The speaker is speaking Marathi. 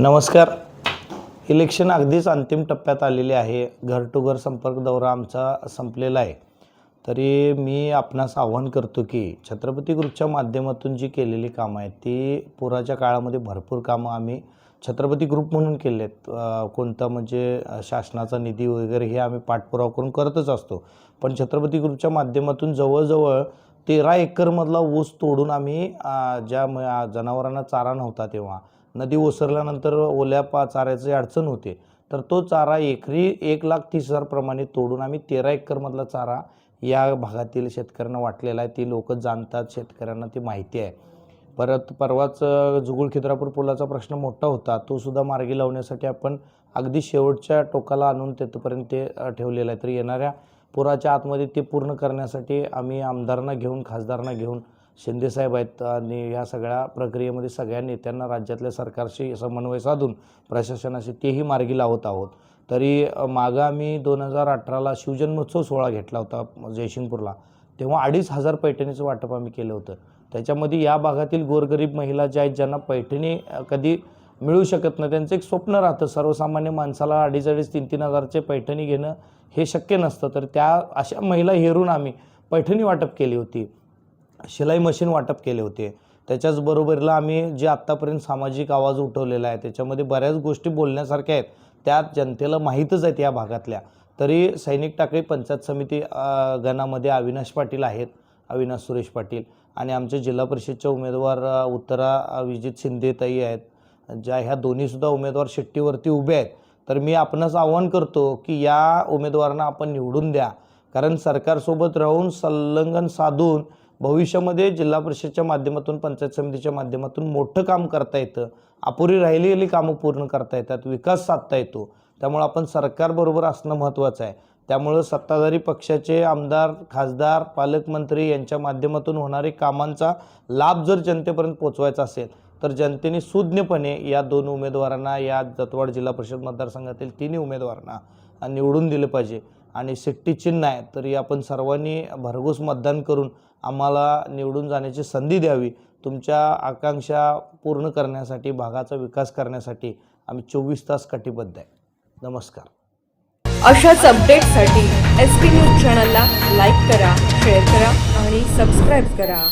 नमस्कार. इलेक्शन अगदीच अंतिम टप्प्यात आलेले आहे. घर टू घर संपर्क दौरा आमचा संपलेला आहे. तरी मी आपणास आव्हान करतो की छत्रपती ग्रुपच्या माध्यमातून जी केलेली कामं आहेत ती पुराच्या काळामध्ये भरपूर कामं आम्ही छत्रपती ग्रुप म्हणून केले आहेत कोणता म्हणजे शासनाचा निधी वगैरे हे आम्ही पाठपुरावा करून करतच असतो. पण छत्रपती ग्रुपच्या माध्यमातून जवळजवळ तेरा एकरमधला ऊस तोडून आम्ही ज्या म- जनावरांना चारा नव्हता तेव्हा नदी ओसरल्यानंतर ओल्या पा चाऱ्याची अडचण होते. तर तो चारा एकरी एक लाख तीस हजार प्रमाणे तोडून आम्ही तेरा एकरमधला चारा या भागातील शेतकऱ्यांना वाटलेला आहे. ती लोक जाणतात शेतकऱ्यांना ती माहिती आहे. परत परवाच जुगुळ खिद्रापूर पुलाचा प्रश्न मोठा होता. तो सुद्धा मार्गी लावण्यासाठी आपण अगदी शेवटच्या टोकाला आणून तिथपर्यंत ते ठेवलेलं आहे. तर येणाऱ्या पुराच्या आतमध्ये ते पूर्ण करण्यासाठी आम्ही आमदारांना घेऊन खासदारांना घेऊन शिंदेसाहेब आहेत आणि या सगळ्या प्रक्रियेमध्ये सगळ्या नेत्यांना राज्यातल्या सरकारशी समन्वय साधून प्रशासनाशी तेही मार्गी लावत आहोत. तरी मागं आम्ही दोन हजार अठराला शिवजन्मोत्सव सोहळा घेतला होता जयसिंगपूरला. तेव्हा अडीच हजार पैठणीचं वाटप आम्ही केलं होतं. त्याच्यामध्ये या भागातील गोरगरीब महिला ज्या आहेत ज्यांना पैठणी कधी मिळू शकत नाही त्यांचं एक स्वप्न राहतं सर्वसामान्य माणसाला अडीच अडीच तीन तीन हजारचे पैठणी घेणं हे शक्य नसतं. तर त्या अशा महिला हेरून आम्ही पैठणी वाटप केली होती. शिलाई मशीन वाटप केले होते. त्याच्याच बरोबरीला आम्ही जे आत्तापर्यंत सामाजिक आवाज उठवलेला आहे त्याच्यामध्ये बऱ्याच गोष्टी बोलण्यासारख्या आहेत. त्या जनतेला माहीतच आहेत या भागातल्या. तरी सैनिक टाकळी पंचायत समिती गणामध्ये अविनाश पाटील आहेत अविनाश सुरेश पाटील. आणि आमचे जिल्हा परिषदचे उमेदवार उत्तरा विजित शिंदेताई आहेत. ज्या ह्या दोन्हीसुद्धा उमेदवार शेट्टीवरती उभे आहेत. तर मी आपणास आव्हान करतो की या उमेदवारांना आपण निवडून द्या. कारण सरकारसोबत राहून संलग्न साधून भविष्यामध्ये जिल्हा परिषदच्या माध्यमातून पंचायत समितीच्या माध्यमातून मोठं काम करता येतं. अपुरी राहिलेली कामं पूर्ण करता येतात. विकास साधता येतो. त्यामुळं आपण सरकारबरोबर असणं महत्त्वाचं आहे. त्यामुळं सत्ताधारी पक्षाचे आमदार खासदार पालकमंत्री यांच्या माध्यमातून होणारे कामांचा लाभ जर जनतेपर्यंत पोचवायचा असेल तर जनतेने सुज्ञपणे या दोन उमेदवारांना या जतवाड जिल्हा परिषद मतदारसंघातील तिन्ही उमेदवारांना निवडून दिले पाहिजे. आणि सिट्टी चिन्ह आहे तरी आपण सर्वांनी भरघोस मतदान करून आम्हाला निवडून जाण्याची संधी द्यावी. तुमच्या आकांक्षा पूर्ण करण्यासाठी भागाचा विकास करण्यासाठी आम्ही चोवीस तास कटिबद्ध आहे. नमस्कार. अशाच अपडेटसाठी एस पी न्यूज चॅनलला लाईक करा शेअर करा आणि सबस्क्राईब करा.